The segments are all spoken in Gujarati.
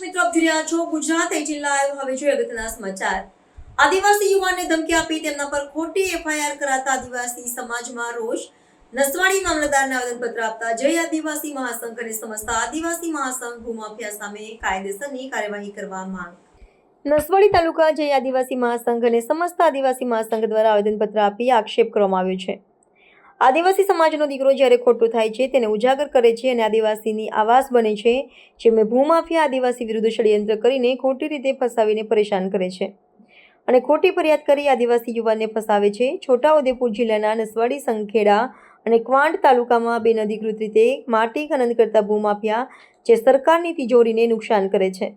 રહ્યા છો, ગુજરાત જિલ્લા લાઈવ હવે જોઈએ અગત્યના સમાચાર. આદિવાસી યુવાનને ધમકી આપી તેમના પર ખોટી એફઆઈઆર કરાતા આદિવાસી સમાજમાં રોષ. નસવાડી મામલતદારને આવેદનપત્ર આપતા જય આદિવાસી મહાસંઘ અને સમસ્ત આદિવાસી મહાસંઘ ભૂમાફિયા સામે કાયદેસરની કાર્યવાહી કરવા માંગ. નસવાડી તાલુકા જય આદિવાસી મહાસંઘ અને સમસ્ત આદિવાસી મહાસંઘ દ્વારા આવેદનપત્ર આપી આક્ષેપ કરવામાં આવ્યો છે. આદિવાસી સમાજનો દીકરો જ્યારે ખોટું થાય છે, તેને ઉજાગર કરે છે અને આદિવાસીની આવાસ બને છે જેમને ભૂમાફિયા આદિવાસી વિરુદ્ધ ષડયંત્ર કરીને ખોટી રીતે ફસાવીને પરેશાન કરે છે. અને ખોટી ફરિયાદ કરી આદિવાસી યુવાનને ફસાવે છે. છોટાઉદેપુર જિલ્લાના નસવાડી સંખેડા અને ક્વાંટ તાલુકામાં બિનઅધિકૃત રીતે માટી ખનન કરતા ભૂમાફિયા, જે સરકારની તિજોરીને નુકસાન કરે છે.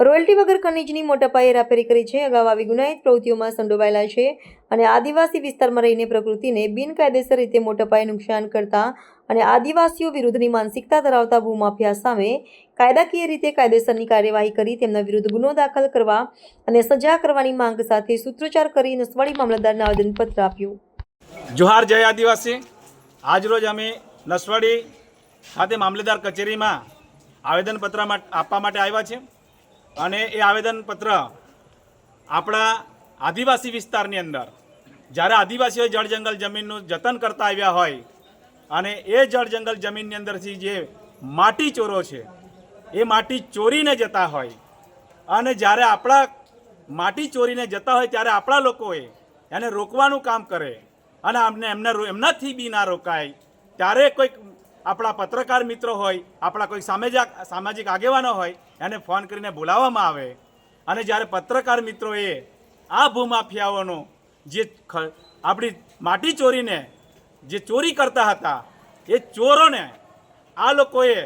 રોયલ્ટી વગર ખનીજની મોટા પાયે રાપેરી કરી છે. અગાઉ આવી ગુનાહિત પ્રવૃત્તિઓમાં સંડોવાયેલા છે અને આદિવાસી વિસ્તારમાં રહીને પ્રકૃતિને બિનકાયદેસર રીતે મોટા પાયે નુકસાન કરતા અને આદિવાસીઓ વિરુદ્ધની માનસિકતા ધરાવતા ભૂમાફિયા સામે કાયદાકીય રીતે કાયદેસરની કાર્યવાહી કરી, તેમના વિરુદ્ધ ગુનો દાખલ કરવા અને સજા કરવાની માંગ સાથે સૂત્રોચ્ચાર કરી નસવાડી મામલતદારને આવેદનપત્ર આપ્યું. જોહાર, જય આદિવાસી. આજરોજ અમે નસવાડી ખાતે મામલતદાર કચેરીમાં આવેદનપત્ર આપવા માટે આવ્યા છે અને એ આવેદનપત્ર આપણા આદિવાસી વિસ્તારની અંદર, જ્યારે આદિવાસીઓ જળ જંગલ જમીનનું જતન કરતા આવ્યા હોય અને એ જળ જંગલ જમીનની અંદરથી જે માટી ચોરો છે, એ માટી ચોરીને જતા હોય અને જ્યારે આપણા માટી ચોરીને જતા હોય ત્યારે આપણા લોકોએ એને રોકવાનું કામ કરે અને અમને એમને એમનાથી બી ના રોકાય, ત્યારે કોઈક આપણા પત્રકાર મિત્રો હોય, આપણા કોઈ સામાજિક સામાજિક આગેવાનો હોય, એને ફોન કરીને બોલાવવામાં આવે. અને જ્યારે પત્રકાર મિત્રોએ આ ભૂમાફિયાઓનો જે આપણી માટી ચોરીને જે ચોરી કરતા હતા, એ ચોરોને આ લોકોએ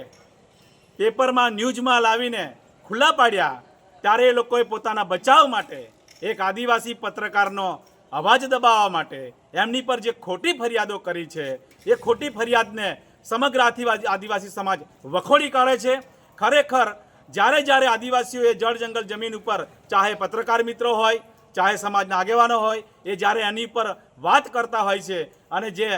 પેપરમાં ન્યૂઝમાં લાવીને ખુલ્લા પાડ્યા, ત્યારે એ લોકોએ પોતાના બચાવ માટે એક આદિવાસી પત્રકારનો અવાજ દબાવવા માટે એમની પર જે ખોટી ફરિયાદો કરી છે, એ ખોટી ફરિયાદને સમગ્ર આદિવાસી સમાજ વખોડી કાઢે છે. ખરેખર, જ્યારે જ્યારે આદિવાસીઓએ જળ જંગલ જમીન ઉપર ચાહે પત્રકાર મિત્રો હોય, ચાહે સમાજના આગેવાનો હોય, એ જ્યારે એની પર વાત કરતા હોય છે અને જે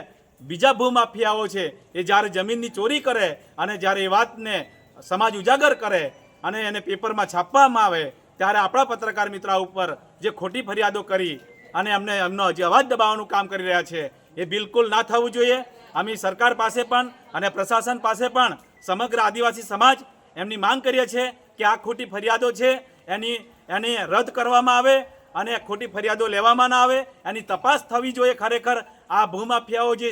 બીજા ભૂમાફિયાઓ છે, એ જ્યારે જમીનની ચોરી કરે અને જ્યારે એ વાતને સમાજ ઉજાગર કરે અને એને પેપરમાં છાપવામાં આવે, ત્યારે આપણા પત્રકાર મિત્ર ઉપર જે ખોટી ફરિયાદો કરી અને અમને એમનો જે અવાજ દબાવવાનું કામ કરી રહ્યા છે, એ બિલકુલ ના થવું જોઈએ. અમે સરકાર પાસે પણ અને પ્રશાસન પાસે પણ સમગ્ર આદિવાસી સમાજ એમની માંગ કરીએ છીએ કે આ ખોટી ફરિયાદો છે, એની એની રદ કરવામાં આવે અને ખોટી ફરિયાદો લેવામાં ના આવે. એની તપાસ થવી જોઈએ ખરેખર. આ ભૂમાફિયાઓ જે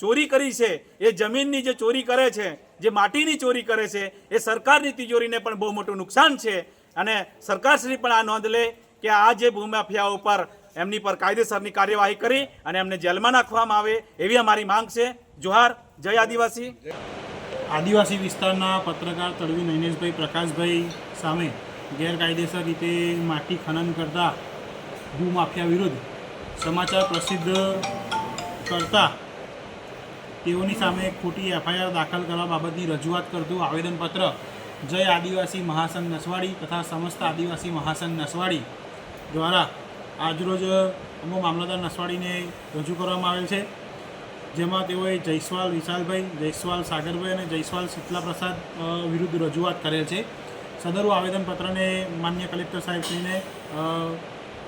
ચોરી કરી છે, એ જમીનની જે ચોરી કરે છે, જે માટીની ચોરી કરે છે, એ સરકારની તિજોરીને પણ બહુ મોટું નુકસાન છે. અને સરકારશ્રી પણ આ નોંધ લે કે આ જે ભૂમાફિયાઓ પર એમની પર કાયદેસરની કાર્યવાહી કરી અને એમને જેલમાં નાખવામાં આવે એવી અમારી માંગ છે. જોહાર, જય આદિવાસી. આદિવાસી વિસ્તારના પત્રકાર તળવી નૈનેશભાઈ પ્રકાશભાઈ સામે ગેરકાયદેસર રીતે માટી ખનન કરતા ભૂમાફિયા વિરુદ્ધ સમાચાર પ્રસિદ્ધ કરતા તેઓની સામે ખોટી એફઆઈઆર દાખલ કરવા બાબતની રજૂઆત કરતું આવેદનપત્ર જય આદિવાસી મહાસંઘ નસવાડી તથા સમસ્ત આદિવાસી મહાસંઘ નસવાડી દ્વારા આજરોજ અમો મામલતદાર નસવાડીને રજૂ કરવામાં આવેલ છે. જેમાં તેઓએ જયસ્વાલ વિશાલભાઈ, જયસ્વાલ સાગરભાઈ અને જયસ્વાલ શીતલા પ્રસાદ વિરુદ્ધ રજૂઆત કરેલ છે. સદરુ આવેદનપત્રને માન્ય કલેક્ટર સાહેબશ્રીને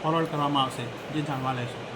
ફોરવર્ડ કરવામાં આવશે. જે જાણવા લેશે